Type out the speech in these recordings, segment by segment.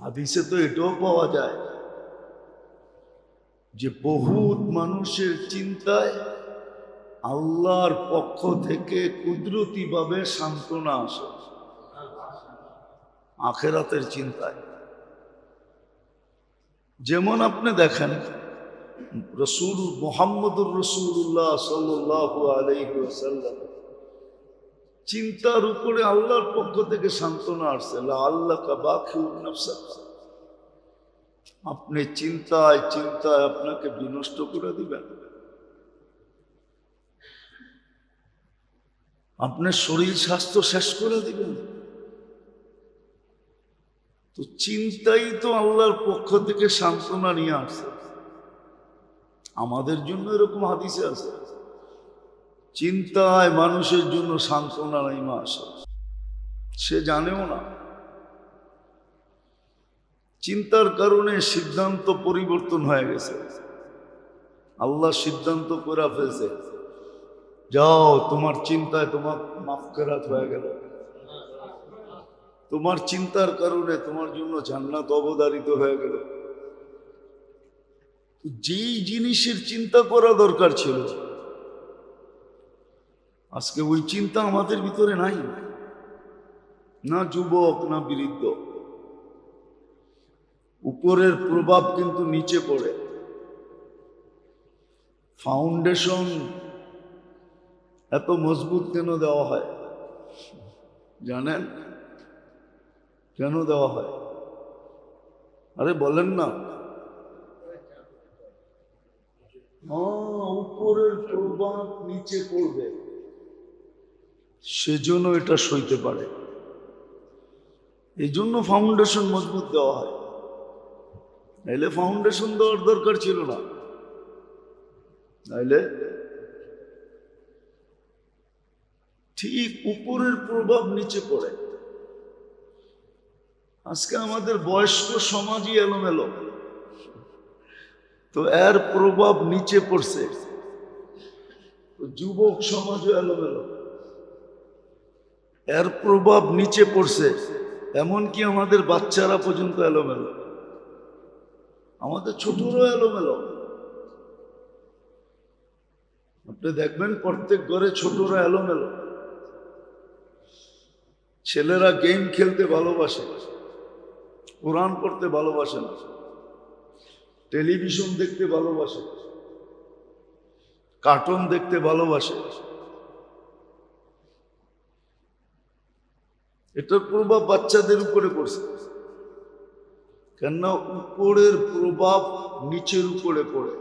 হাদিসে তো এটাও পাওয়া যায় যে বহুত মানুষের চিন্তায় আল্লাহর পক্ষ থেকে কুদরতিভাবে সান্ত্বনা আসে। আখেরাতের চিন্তায়। যেমন আপনি দেখেন, রসুল, মোহাম্মদুর রসুল্লাহ সাল্লাহ আলাইসাল্লাম চিন্তার উপরে আল্লাহর পক্ষ থেকে সান্ত্বনা আসছে। আল্লাহ আপনি চিন্তায় চিন্তায় আপনাকে বিনষ্ট করে দিবেন। আপনার শরীর স্বাস্থ্য শেষ করে দিবেন। তো চিন্তাই তো আল্লাহর পক্ষ থেকে সান্ত্বনা নিয়ে আসছে। আমাদের জন্য এরকম হাদিসে আছে। চিন্তায় মানুষের জন্য সান্ত্বনা নেমে আসে সে জানেও না। চিন্তার কারণে সিদ্ধান্ত পরিবর্তন হয়ে গেছে। আল্লাহ সিদ্ধান্ত করে ফেলছে। যাও, তোমার চিন্তায় তোমার মাফ করাত হয়ে গেল। তোমার চিন্তার কারণে তোমার জন্য জান্নাত অবধারিত হয়ে গেল। যেই জিনিসের চিন্তা করা দরকার ছিল আজকে ওই চিন্তা আমাদের ভিতরে নাই। না যুবক, না বৃদ্ধ। উপরের প্রভাব কিন্তু নিচে পড়ে। ফাউন্ডেশন এত মজবুত কেন দেওয়া হয়? জানেন? কেন দেওয়া হয়? আরে বলেন না, উপরের প্রভাব নিচে পড়বে। সেজন্য এটা সইতে পারে। এই জন্য ফাউন্ডেশন মজবুত দেওয়া হয়। নাইলে ফাউন্ডেশন দেওয়ার দরকার ছিল না। নাইলে ঠিক উপরের প্রভাব নিচে পড়ে। আজকে আমাদের বয়স্ক সমাজই এলোমেলো। তো এর প্রভাব নিচে পড়ছে। যুবক সমাজও এলোমেলো। এর প্রভাব নিচে পড়ছে, এমনকি আমাদের বাচ্চারা পর্যন্ত এলোমেলো। আমাদের ছোটরও এলোমেলো। আপনি দেখবেন প্রত্যেক ঘরে ছোটরা এলোমেলো। ছেলেরা গেম খেলতে ভালোবাসে, কোরআন পড়তে ভালোবাসে না, টেলিভিশন দেখতে ভালোবাসে, কার্টুন দেখতে ভালোবাসে। এটার প্রভাব বাচ্চাদের উপরে পড়ছে। কেননা উপরের প্রভাব নিচের উপরে পড়ে।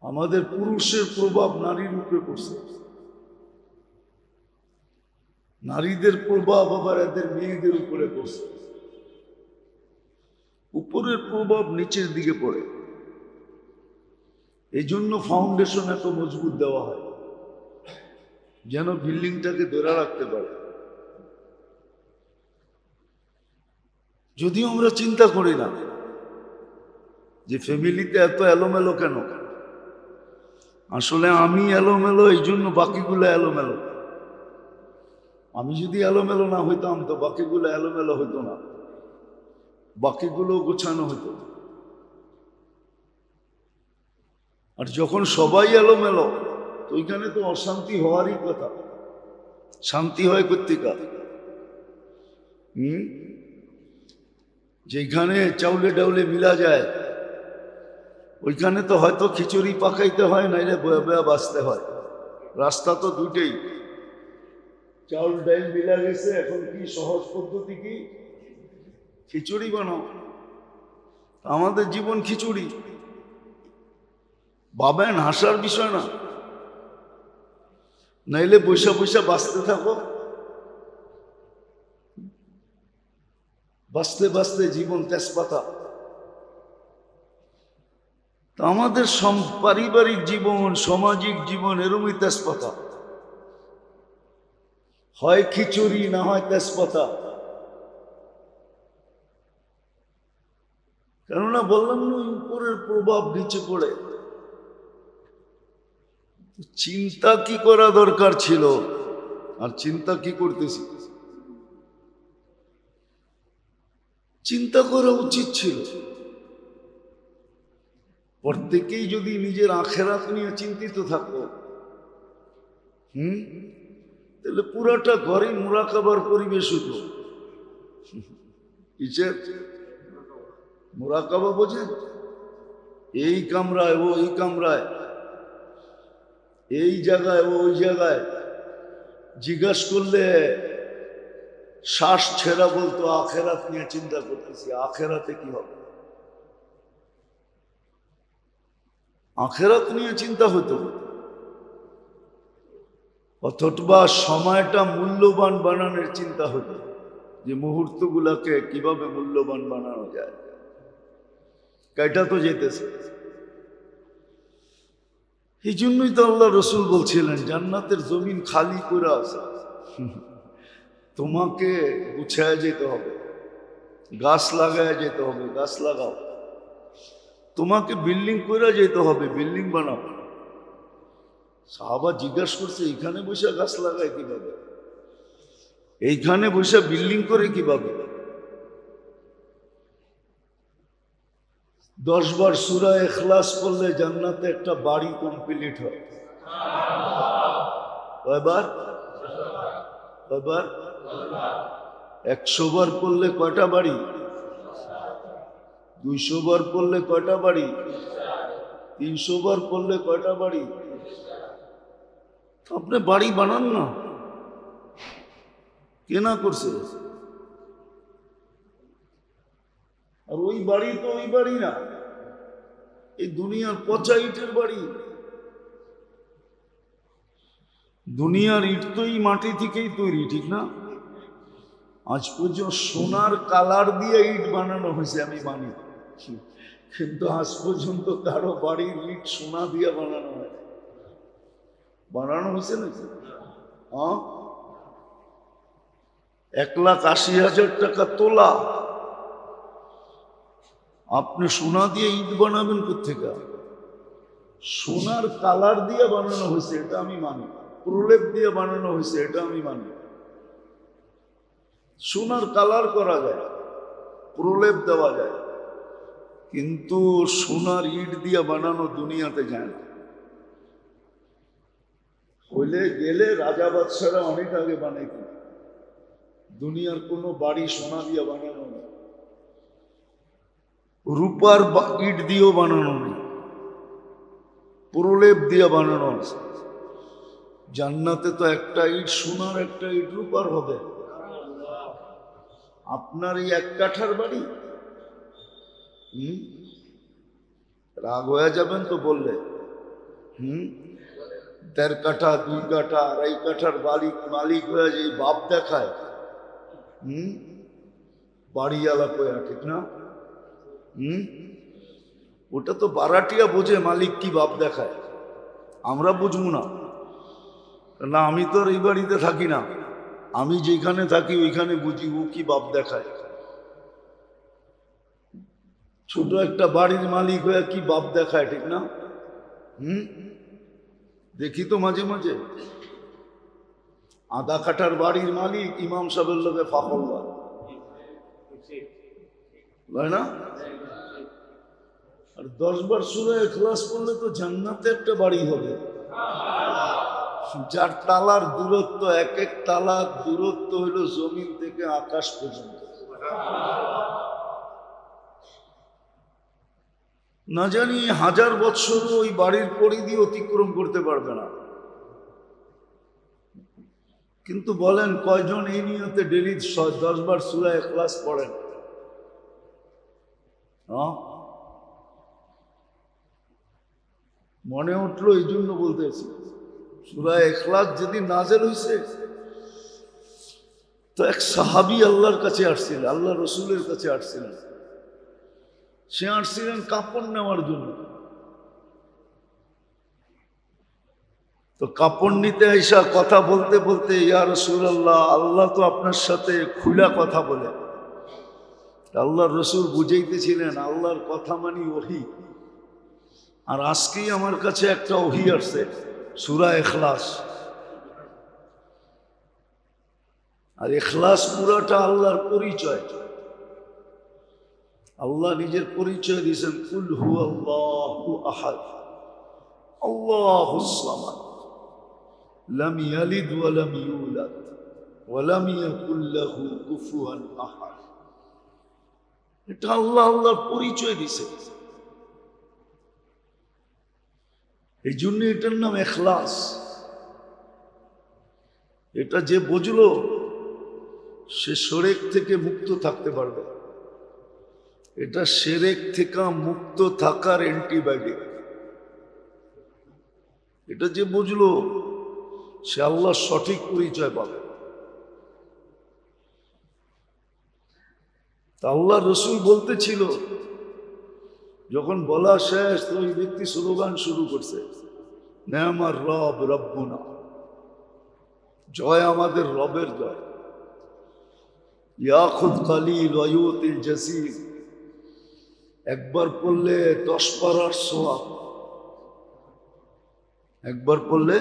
আমাদের পুরুষের প্রভাব নারীর উপরে পড়ছে। নারীদের প্রভাব আবার এদের মেয়েদের উপরে পড়ছে। উপরের প্রভাব নিচের দিকে পড়ে। এই জন্য ফাউন্ডেশন এত মজবুত দেওয়া হয়। যেন বিল্ডিংটাকে ধরে রাখতে পারে। যদিও আমরা চিন্তা করি না যে ফ্যামিলিতে এত এলোমেলো কেন? আসলে আমি এলোমেলো, এই জন্য বাকিগুলো এলোমেলো। আমি যদি এলোমেলো না হইতাম, তো বাকিগুলো এলোমেলো হইতো না। বাকিগুলো গোছানো হতো আর যখন সবাই এলোমেলো তো ওইখানে তো অশান্তি হওয়ারই কথা। শান্তি হয় কর্তিকা হুম? যেখানে চাউলে ডাউলে মিলা যায়, ওইখানে তো হয়তো খিচুড়ি পাকাইতে হয়, নাইলে বয়া বয়া বাঁচতে হয়। রাস্তা তো দুটেই চাউল, ডাইল মিলা গেছে, এখন কি সহজ পদ্ধতি কি? খিচুড়ি বানাও। আমাদের জীবন খিচুড়ি। বাবেন হাসার বিষয় না। নাইলে বৈশা বৈশা বাঁচতে থাকো। বাঁচতে বাঁচতে জীবন তেজপাতা। আমাদের পারিবারিক জীবন, সামাজিক জীবন এরমই তেজপাতা। হয় খিচুড়ি, না হয় তেজপাতা। কেননা বললাম না, উপরের প্রভাব নিচে পড়ে। চিন্তা কি করা দরকার ছিল? আর চিন্তা কি করতেছি? চিন্তা করা উচিত ছিল। প্রত্যেকেই যদি নিজের আখেরাত নিয়ে চিন্তিত থাকো হুম? তাহলে পুরাটা ঘরে মোরাকাবার পরিবেশ হতো। মোরাকাবা বোঝেন? এই কামরায় ও এই কামরায়। এই জায়গায়, ওই জায়গায় জিজ্ঞাসা করলে শ্বাস ছেড়া বলতো, আখেরাত নিয়ে চিন্তা করতেছি, আখেরাতে কি হবে? আখেরাত নিয়ে চিন্তা হতো। অথবা সময়টা মূল্যবান বানানোর চিন্তা হতো, যে মুহূর্তগুলোকে কীভাবে মূল্যবান বানানো যায়। কেটা তো যেতেছে। এই জন্যই তো আল্লাহ রসুল বলছিলেন, জান্নাতের জমিন খালি করে আছে। তোমাকে গুছায় যেতে হবে, গাছ লাগায় যেতে হবে, গাছ লাগাও। তোমাকে বিল্ডিং করে যেতে হবে, বিল্ডিং বানাও। সাহাবা জিজ্ঞাসা করছে, এইখানে বসে গাছ লাগায় কীভাবে? এইখানে বসে বিল্ডিং করে কীভাবে? দশ বার সুরা এখলাস পড়লে জান্নাতে একটা বাড়ি কমপ্লিট হয়। একশো বার করলে কয়টা বাড়ি? দুইশো বার পড়লে কয়টা বাড়ি? তিনশো বার পড়লে কয়টা বাড়ি? আপনি বাড়ি বানান না। কেনা করছে আর ওই বাড়ি তো ওই বাড়ি না। এই দুনিয়ার পচা ইটের বাড়ি। দুনিয়ার ইট তো এই মাটি থেকেই তৈরি, ঠিক না? আজ পর্যন্ত সোনার কালার দিয়ে ইট বানানো হয়েছে আমি মানি। কিন্তু আজ পর্যন্ত কারও বাড়ির ইট সোনা দিয়ে বানানো হয় বানানো হয়েছে নাকি? এক লাখ আশি হাজার টাকা তোলা। আপনি সোনা দিয়ে ইট বানাবেন কোথেকে সোনার কালার দিয়ে বানানো হয়েছে, এটা আমি মানি। প্রলেপ দিয়ে বানানো হয়েছে, এটা আমি মানি। সোনার কালার করা যায়, প্রলেপ দেওয়া যায়, কিন্তু সোনার ইট দিয়ে বানানো দুনিয়াতে যায় না। হইলে গেলে রাজা বাদশারা অনেক আগে বানাইত দুনিয়ার কোনো বাড়ি সোনা দিয়ে বানানো নেই। রূপার ইট দিয়েও বানানো নেই। প্রলেপ দিয়ে বানানো আছে। জান্নাতে তো একটা ইট, সোনার একটা ইট, রূপার হবে। আপনার এই এক কাঠার বাড়ি? হুম? রাগ হয়ে যাবেন তো বললে। হুম? দেড় কাঠা, দুই কাঠা, আড়াই কাঠার মালিক মালিক হয়ে যে বাপ দেখায়। হুম? বাড়িওয়ালা কয়া, ঠিক না? হুম? ওটা তো বারাটিয়া বোঝে মালিক কি বাপ দেখায়। আমরা বুঝব না। না, আমি তো আর এই বাড়িতে থাকি না। আমি যেখানে থাকি, ওইখানে বুঝি ও কি বাপ দেখায়। ছোট একটা বাড়ির মালিক হয়ে কি বাপ দেখায়, ঠিক না? হুম? দেখি তো মাঝে মাঝে। আধা কাঠার বাড়ির মালিক ইমাম সাহেবের লোকে ফাফল্লা তাই না? আর দশ বার সুরে ক্লাস করলে তো জান্নাতে একটা বাড়ি হবে। যার তালার দূরত্ব, এক এক তালার দূরত্ব হলো জমিন থেকে আকাশ পর্যন্ত। না জানি হাজার বৎসর ওই বাড়ির পরিধি অতিক্রম করতে পারবে না। কিন্তু বলেন কয়জন এই নিয়তে ডেলি স- দশ বার সুরায় ক্লাস পড়েন? হ্যাঁ? মনে উঠল এই জন্য বলতেছি সুরায় এখলাস যেদিন নাজেল হয়েছে তো এক সাহাবি আল্লাহর কাছে আসছিলেন আল্লাহ রসুলের কাছে আসছিলেন সে আসছিলেন কাপড় নেওয়ার জন্য। তো কাপড় নিতে আইসা কথা বলতে বলতে, ইয়া রসুল আল্লাহ আল্লাহ তো আপনার সাথে খুলা কথা বলে। আল্লাহ রসুল বুঝাইতেছিলেন, আল্লাহর কথা মানি ওহি। আর আজকেই আমার কাছে একটা ওহি আসছে, সুরা এখলাস আর এখলাস পুরাটা আল্লাহর পরিচয়। আল্লাহ নিজের পরিচয় দিয়েছেন, কুল হু আল্লাহু আহাদ আল্লাহু লাম ইয়ালিদ ওয়া লাম ইউলাদ, ওয়া লাম ইয়াকুল লাহু এটা আল্লাহ, আল্লাহর পরিচয় দিছে এই জন্য এটার নাম এখলাস। এটা যে বুঝলো, সে শরেক থেকে মুক্ত থাকতে পারবে। এটা সেরেক থেকে মুক্ত থাকার অ্যান্টিবায়োটিক এটা যে বুঝলো, সে আল্লাহ সঠিক পরিচয় পাবে। তা আল্লাহ রসুল বলতেছিল যখন বলা শেষ, তো ওই ব্যক্তি স্লোগান শুরু করছে আমার রব রব্বুনা। জয় আমাদের রবের জয়। ইয়াখুদ কালিল অয়ুতিল জাসির একবার পড়লে দশ পারার সোয়াব। একবার পড়লে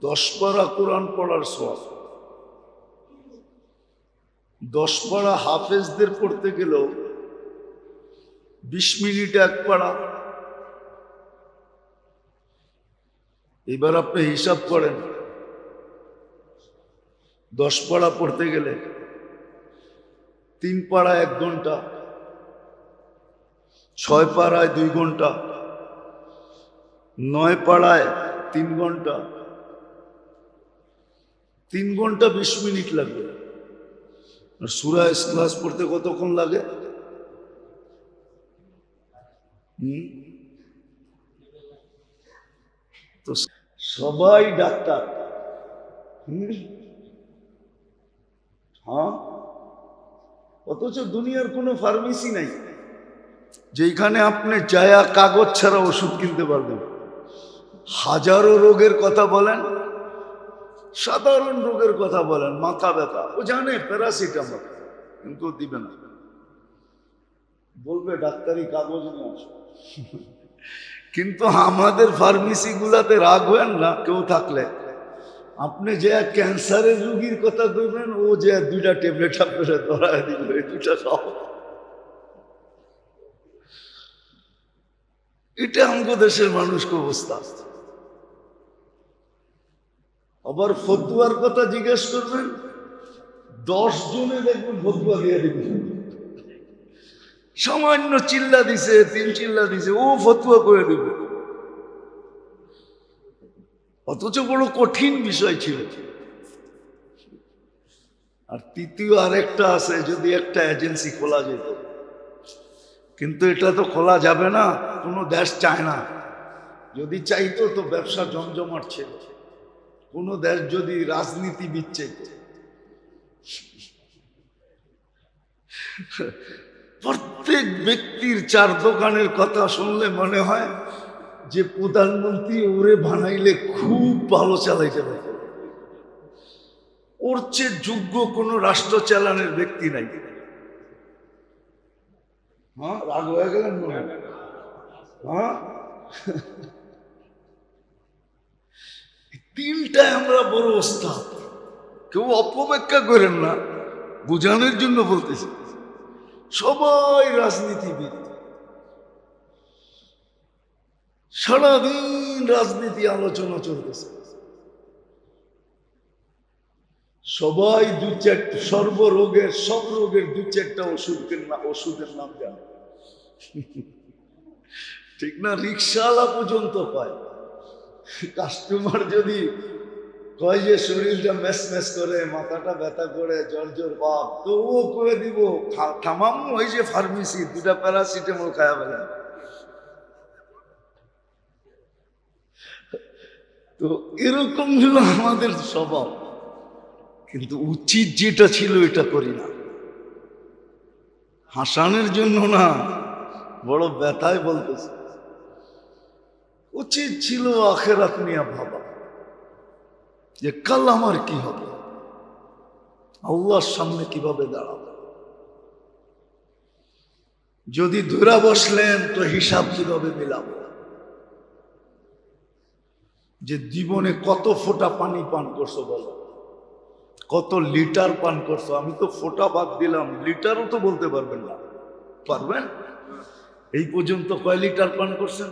দশ পারা কোরআন পড়ার সোয়াব। দশ পাড়া হাফেজদের পড়তে গেলেও বিশ মিনিট এক পাড়া। এবার আপনি হিসাব করেন, দশ পাড়া পড়তে গেলে তিন পাড়া এক ঘণ্টা, ছয় পাড়ায় দুই ঘণ্টা, নয় পাড়ায় তিন ঘণ্টা তিন ঘণ্টা বিশ মিনিট লাগবে। সুরা ক্লাস পড়তে কতক্ষণ লাগে হুম? তো সবাই ডাক্তার? হ্যাঁ? অথচ দুনিয়ার কোনো ফার্মেসি নাই যেখানে আপনি জায়া কাগজ ছাড়া ওষুধ কিনতে পারবেন। হাজারো রোগের কথা বলেন, সাধারণ রোগের কথা বলেন, মাথা ব্যথা। ও জানে, প্যারাসিটামল। কিন্তু দিবে না। বলবে, ডাক্তারি কাগজ নিয়ে আসো। কিন্তু আমাদের ফার্মেসি গুলাতে রাগ হবেন না, কেউ থাকলে। আপনি যে ক্যান্সারের রুগীর কথা কইবেন ও যে দুইটা ট্যাবলেট আপনারা ধরায় দিল, এই দুটা খাও এটা আমাদের দেশের মানুষকে অবস্থা। আবার ফতুয়ার কথা জিজ্ঞেস করবেন, দশ জনে দেখবেন ফতুয়া দিয়ে দিবে সামান্য চিল্লা দিছে, তিন চিল্লা দিছে, ও ফতুয়া করে দিবে। অথচ বড় কঠিন বিষয় ছিল। আর তৃতীয় আরেকটা আছে, যদি একটা এজেন্সি খোলা যেত। কিন্তু এটা তো খোলা যাবে না, কোনো দেশ চায় না। যদি চাইতো তো ব্যবসা জমজমাট ছিল। কোনো দেশ যদি রাজনীতিবিদ চাইতো প্রত্যেক ব্যক্তির চার দোকানের কথা শুনলে মনে হয় যে প্রধানমন্ত্রী ওরে বানাইলে খুব ভালো চালাই পারে ওর চেয়ে যোগ্য কোনো রাষ্ট্র চালানোর ব্যক্তি নাই। হ্যাঁ রাগ হয়ে গেলেন হ্যাঁ। তিনটায় আমরা বড় ওস্তাদ। কেউ অপব্যাখ্যা করেন না, বোঝানোর জন্য বলতেছি। সবাই রাজনীতিবিদ। সারাদিন রাজনীতি আলোচনা চলতেছে। সবাই দু চারটা সর্বরোগের সব রোগের দু চারটা ওষুধের নাম ওষুধের নাম জানে। ঠিক না? রিক্সাওয়ালা পর্যন্ত পায়। কাস্টমার যদি কয় যে শরীরটা মেস মেস করে, মাথাটা ব্যথা করে, জ্বর জ্বর ভাব তো ও করে দিব থামাম, ওই যে ফার্মেসি দুটা প্যারাসিটামল খায়া ফেলেন তো এরকম হলো আমাদের স্বভাব। কিন্তু উচিত যেটা ছিল, এটা করি না। হাসানের জন্য না, বড় ব্যথায় বলতেছে। উচিত ছিল আখেরাত নিয়ে ভাবা। যে কাল আমার কি হবে? আল্লাহর সামনে কীভাবে দাঁড়াবো? যদি ধরা বসলেন, তো হিসাব কীভাবে মিলাবো? যে জীবনে কত ফোঁটা পানি পান করছ বলো? কত লিটার পান করছ? আমি তো ফোটা বাদ দিলাম। লিটারও তো বলতে পারবেন না। পারবেন? এই পর্যন্ত কয় লিটার পান করছেন?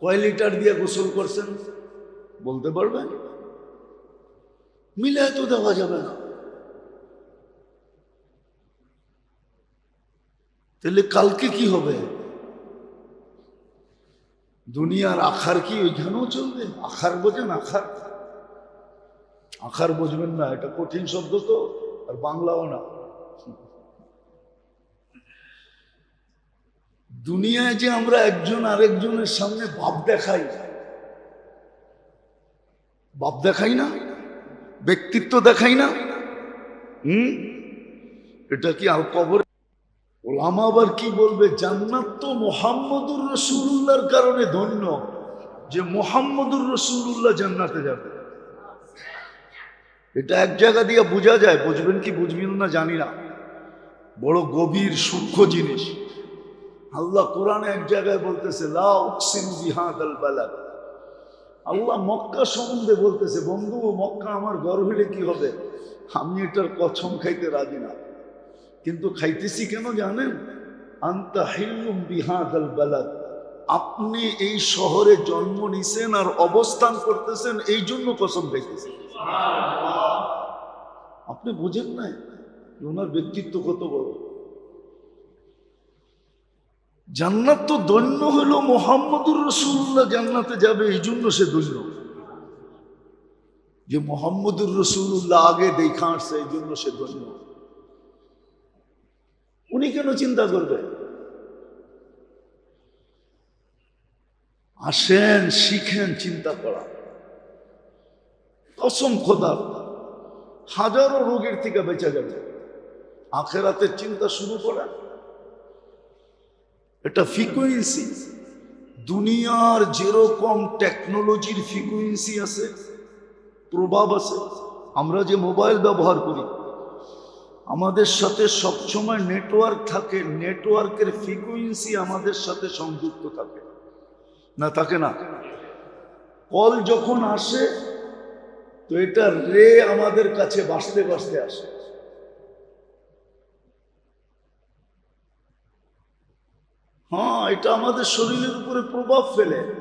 কয় লিটার দিয়ে গোসল করছেন? বলতে পারবেন? মিলে তো দেওয়া যাবে না। তাহলে কালকে কি হবে? দুনিয়ার আখার কি ওইখানেও চলবে? আখার বোঝেন আখার। আখার বুঝবেন না, এটা কঠিন শব্দ তো, আর বাংলাও না। দুনিয়ায় যে আমরা একজন আরেকজনের সামনে ভাব দেখাই ভাব দেখাই না? ব্যক্তিত্ব দেখাই না। হুম? এটা কি আর কবর? ওলামা আবার কি বলবে? জান্নাত তো মোহাম্মদুর রসুল্লাহর কারণে ধন্য। যে মোহাম্মদুর রসুল্লাহ জান্নাতে যাবে। এটা এক জায়গা দিয়ে বোঝা যায়। বুঝবেন কি বুঝবেন না জানি না। বড় গভীর, সূক্ষ্ম জিনিস। আল্লাহ কোরআনে এক জায়গায় বলতেছে, লা উকসিম বিহাদাল বালাদ। আল্লাহ মক্কা সম্বন্ধে বলতেছে বন্ধু মক্কা আমার ঘর হইলে কি হবে? আমি এটার কছম খাইতে রাজি না। কিন্তু খাইতেছি কেন জানেন? আন্তা হিল্লুম বিহাদাল বালাদ। আপনি এই শহরে জন্ম নিছেন আর অবস্থান করতেছেন এই জন্য কসম খাইতেছেন। আপনি বুঝেন নাই? ওনার ব্যক্তিত্ব কত বড়? জান্নাত তো দৈন্য হলো মোহাম্মদুর রসুল্লাহ জান্নাতে যাবে এই জন্য সে দৈন্য যে মোহাম্মদুর রসুল্লাহ আগে দেখা আসছে এই জন্য সে দৈন্য উনি কেন চিন্তা করবে আসেন, শিখেন চিন্তা করা। খোদার হাজারো রোগের থেকে বেঁচে যাবে আখেরাতের চিন্তা শুরু করেন। এটা ফ্রিকুয়েন্সি দুনিয়ার যেরকম টেকনোলজির ফ্রিকুয়েন্সি আছে, প্রভাব আছে, আমরা যে মোবাইল ব্যবহার করি, আমাদের সাথে সবসময় নেটওয়ার্ক থাকে নেটওয়ার্কের ফ্রিকুয়েন্সি আমাদের সাথে সংযুক্ত থাকে। না থাকে না। কল যখন আসে, তো এটা রে আমাদের কাছে বাঁচতে বাঁচতে আসে। হ্যাঁ এটা আমাদের শরীরের উপরে প্রভাব ফেলে।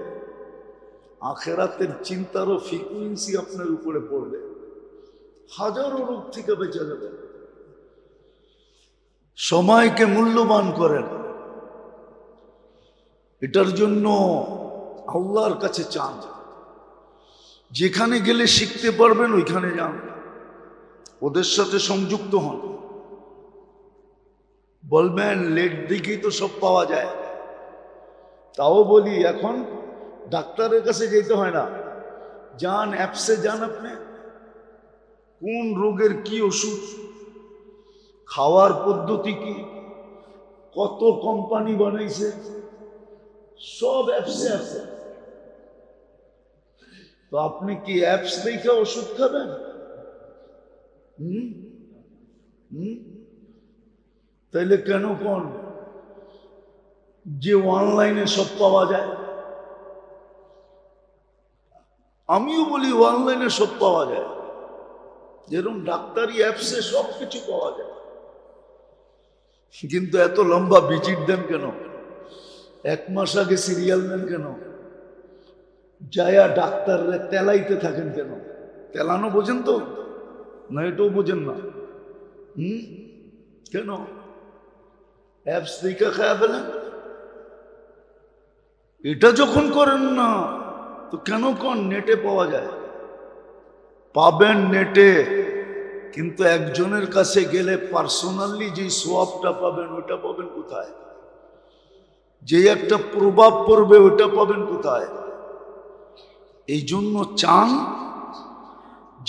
আখেরাতের চিন্তারও ফ্রিকুয়েন্সি আপনার উপরে পড়বে। হাজারো রোগ থেকে বেঁচে যাবে। সময়কে মূল্যবান করেন। এটার জন্য আল্লাহর কাছে চান। যেখানে গেলে শিখতে পারবেন, ওইখানে যান। ওদের সাথে সংযুক্ত হন। বলবেন লেট দিকেই তো সব পাওয়া যায়। তাও বলি, এখন ডাক্তারের কাছে যেতে হয় না। যান, অ্যাপসে যান আপনি। কোন রোগের কি ওষুধ? খাওয়ার পদ্ধতি কি? কত কোম্পানি বানাইছে? সব অ্যাপসে আছে। তো আপনি কি অ্যাপস দেখে ওষুধ খাবেন? হুম? হুম? তাইলে কেন কোন? যে অনলাইনে সব পাওয়া যায়। আমিও বলি অনলাইনে সব পাওয়া যায়। যেরকম ডাক্তারি অ্যাপসে সব কিছু পাওয়া যায়। কিন্তু এত লম্বা ভিজিট দেন কেন? এক মাস আগে সিরিয়াল দেন কেন? যায়া ডাক্তাররা তেলাইতে থাকেন কেন? তেলানো বোঝেন তো? না, এটাও বোঝেন না। হুম? কেন? অ্যাপস এটা যখন করেন না, তো কেন কন নেটে পাওয়া যায়? পাবেন নেটে, কিন্তু একজনের কাছে গেলে পার্সোনালি যে সোয়াবটা পাবেন ওটা পাবেন কোথায়? যে একটা প্রভাব পড়বে ওটা পাবেন কোথায়? এই জন্য চান,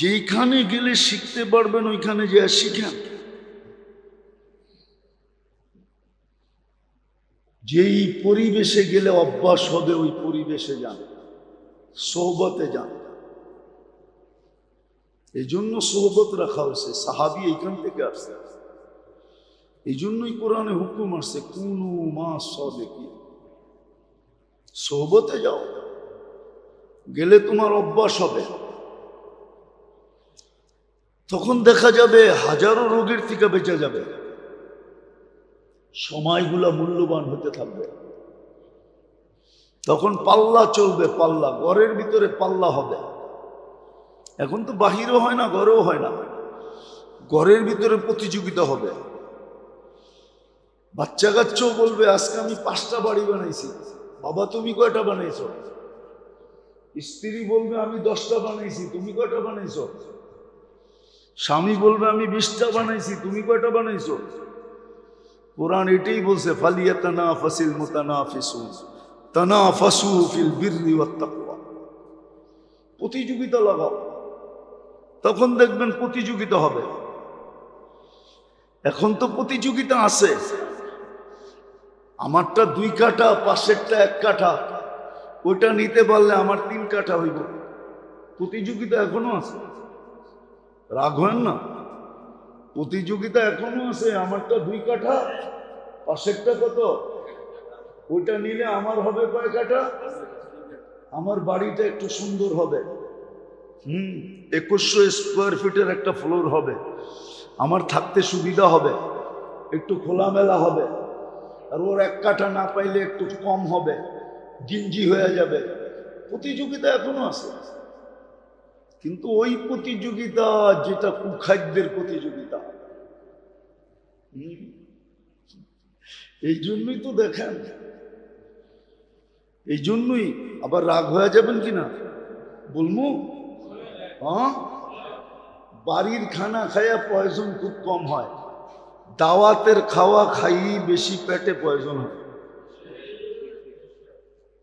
যেইখানে গেলে শিখতে পারবেন, ওইখানে যে শিখেন। যেই পরিবেশে গেলে অভ্যাস হবে, ওই পরিবেশে যান সোহবতে যান এই জন্য সোহবত রাখা হয়েছে। সাহাবি এইখান থেকে আসছে। এই জন্যই কোরআনে হুকুম আসছে, কুনু মা সদেকি। সোহবতে যাও। গেলে তোমার অভ্যাস হবে। তখন দেখা যাবে হাজারো রোগের থেকে বেঁচে যাবে। সময়গুলো মূল্যবান হতে থাকবে। তখন পাল্লা চলবে, পাল্লা। ঘরের ভিতরে পাল্লা হবে। এখন তো বাহিরও হয় না, ঘরেও হয় না। ঘরের ভিতরে প্রতিযোগিতা হবে। বাচ্চা কাচ্চাও বলবে, আজকে আমি পাঁচটা বাড়ি বানাইছি। বাবা, তুমি কয়টা বানাইছো? স্ত্রী বলবে, আমি দশটা বানাইছি, তুমি কয়টা বানাইছো? স্বামী বলবে, আমি বিশটা বানাইছি, তুমি কয়টা বানাইছো? কোরআন এটাই বলছে ফালিয়া তানা ফাসিল তানা ফাসু ফিল তাকওয়া। প্রতিযোগিতা লাগাও। তখন দেখবেন প্রতিযোগিতা হবে। এখন তো প্রতিযোগিতা আছে। আমারটা দুই কাঠা, পাশেরটা এক কাঠা। ওইটা নিতে পারলে আমার তিন কাঠা হইব। প্রতিযোগিতা এখনও আছে। রাগ হয় না? প্রতিযোগিতা এখনও আছে, আমারটা দুই কাঠা, পাশেরটা কত? ওইটা নিলে আমার হবে কয় কাঠা? আমার বাড়িটা একটু সুন্দর হবে। হুম, একুশশো স্কোয়ার ফিটের একটা ফ্লোর হবে। আমার থাকতে সুবিধা হবে, একটু খোলামেলা হবে। আর ওর এক কাঠা না পাইলে একটু কম হবে, গিঞ্জি হয়ে যাবে। প্রতিযোগিতা এখনও আছে। কিন্তু ওই প্রতিযোগিতা যেটা কুখাদ্যের প্রতিযোগিতা। এই জন্যই তো দেখেন। এই জন্যই আবার রাগ হয়ে যাবেন কিনা বলমু? হ্যাঁ? বাড়ির খানা খাইয়া পয়জন খুব কম হয়। দাওয়াতের খাওয়া খাইয়ে বেশি পেটে পয়জন হয়।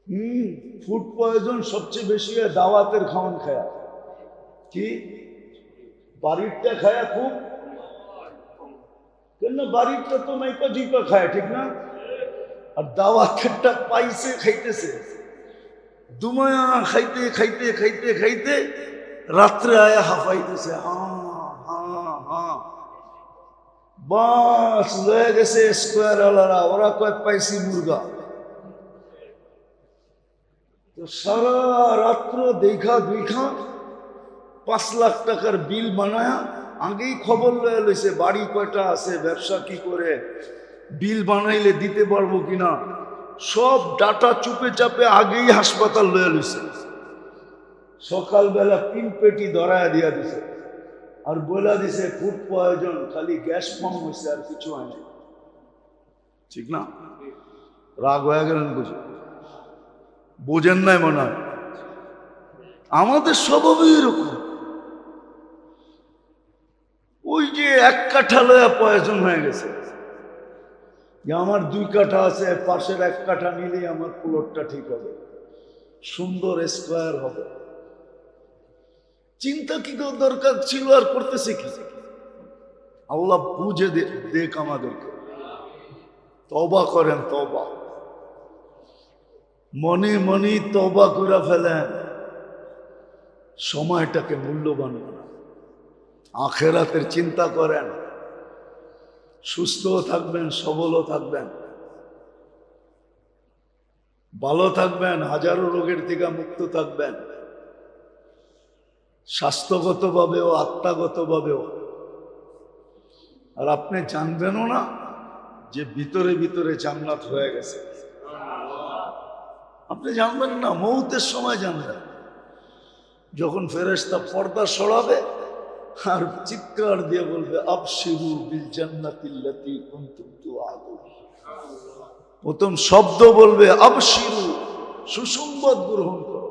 হুম? ফুড পয়জন সবচেয়ে বেশি হয় দাওয়াতের খাওয়ান খায়া। কি বাড়িরটা খায়া খুব কেন বাড়িরটা তো নাইপা জিপা খায় ঠিক না আর দাওয়াতেরটা পাইছে খাইতেছে দুমায়া খাইতে খাইতে খাইতে খাইতে রাত্রে আয়া হাফাইতেছে হ্যাঁ হ্যাঁ হ্যাঁ বাস লয়ে গেছে স্কোয়ার ওয়ালারা ওরা কয় পাইছি মুরগা তো সারা রাত্র দেখা দেখা পাঁচ লাখ টাকার বিল বানায়া আগেই খবর লয়ে লইছে, বাড়ি কয়টা আছে, ব্যবসা কি করে, বিল বানাইলে দিতে পারব কিনা। সব ডাটা চুপে চাপে আগেই হাসপাতাল লয়ে লইছে। সকালবেলা তিন পেটি ধরায় দিয়া দিছে। আর বলে দিছে, ফুড প্রয়োজন খালি গ্যাস কম হয়েছে আর কিছু হয় না ঠিক না? রাগ হয়ে গেলেন বুঝে? বোঝেন নাই মনে হয়? আমাদের স্বভাবই এরকম। ওই যে এক কাঠা লয়া প্রয়োজন হয়ে গেছে। যে আমার দুই কাঠা আছে, পাশের এক কাঠা নিলেই আমার প্লটটা ঠিক হবে। সুন্দর স্কোয়ার হবে। চিন্তা কি দরকার ছিল আর করতেছে কি? আল্লাহ বুঝে দেখ আমাদেরকে। তবা করেন তবা মনে মনে তবা করে ফেলেন। সময়টাকে মূল্যবান আখেরাতের চিন্তা করেন। সুস্থও থাকবেন, সবলও থাকবেন। ভালো থাকবেন, হাজারো রোগের থেকে মুক্ত থাকবেন। স্বাস্থ্যগতভাবেও, আত্মাগতভাবেও। আর আপনি জানবেনও না যে ভিতরে ভিতরে জান্নাত হয়ে গেছে। আপনি জানবেন না, মৌতের সময় জানবেন। যখন ফেরেশতা পর্দা সরাবে আর চিৎকার দিয়ে বলবে, আবশিরু বিল জান্নাতিল্লাতি কুনতুম তুআদুন। প্রথম শব্দ বলবে, আবশিরু, সুসংবাদ গ্রহণ করো।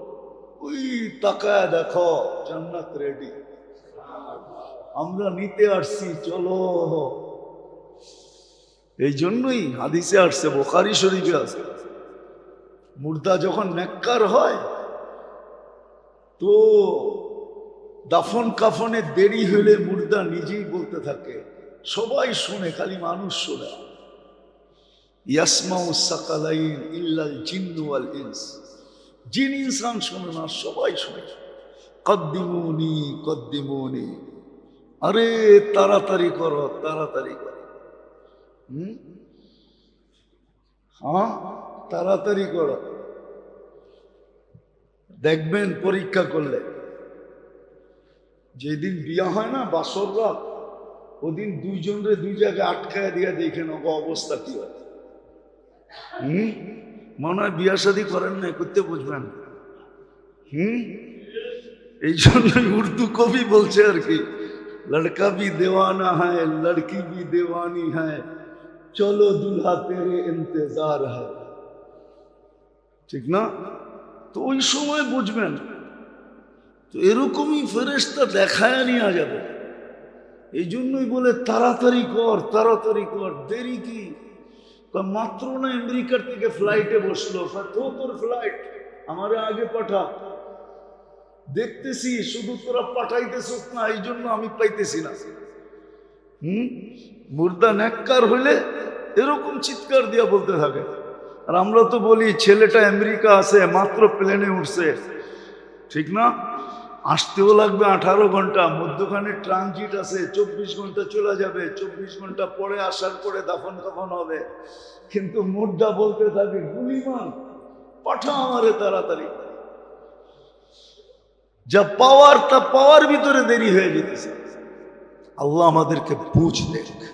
ওই তাকায় দেখো, জান্নাত রেডি আমরা নিতে আসছি, চলো। এই জন্যই হাদিসে আসছে, বোখারি শরীফে আছে মুর্দা যখন নেককার হয়, তো দাফন কাফনে দেরি হলে মুর্দা নিজেই বলতে থাকে, সবাই শুনে, খালি মানুষ শোনে। আরে, তাড়াতাড়ি করো, তাড়াতাড়ি হ্যাঁ তাড়াতাড়ি করো। দেখবেন পরীক্ষা করলে। যেদিন বিয়া হয় না, বাসর রাত, ওদিন দুইজনরে দুই জায়গায় আটকায় দিয়ে দেখেন ওকে অবস্থা কি হয়। হুম? মনে হয় বিয়া শাদি করেন না করতে বুঝবেন হুম? এই জন্যই উর্দু কবি বলছে আর কি, লড়কা ভি দেওয়ানা হ্যায়, লড়কি ভি দেওয়ানি হ্যায়, চলো দুলহা তেরে ইন্তজার হ্যায়। ঠিক না? তো ওই সময় বুঝবেন তো এরকমই ফেরেস্তা দেখায় নিয়ে যাবে। এই জন্যই বলে, তাড়াতাড়ি কর তাড়াতাড়ি কর, দেরি কি? মাত্র না আমেরিকার থেকে ফ্লাইটে বসল। তোর ফ্লাইট, আমারে আগে পাঠা। দেখতেছি, শুধু তোরা পাঠাইতেছিস না, এই জন্য আমি পাইতেছি না। হুম? মুর্দা ন্যাক্কার হইলে এরকম চিৎকার দিয়া বলতে থাকে। আর আমরা তো বলি, ছেলেটা আমেরিকা আছে, মাত্র প্লেনে উঠছে। ঠিক না? আসতেও লাগবে আঠারো ঘণ্টা, মধ্যখানে ট্রানজিট আছে, চব্বিশ ঘণ্টা চলে যাবে, চব্বিশ ঘণ্টা পরে আসার পরে দাফন কাফন হবে। কিন্তু মুর্দা বলতে থাকে, গুলিমান পাঠা আমারে তাড়াতাড়ি। যা পাওয়ার তা পাওয়ার ভিতরে দেরি হয়ে যেতেছে। আল্লাহ আমাদেরকে বুঝ দেখ।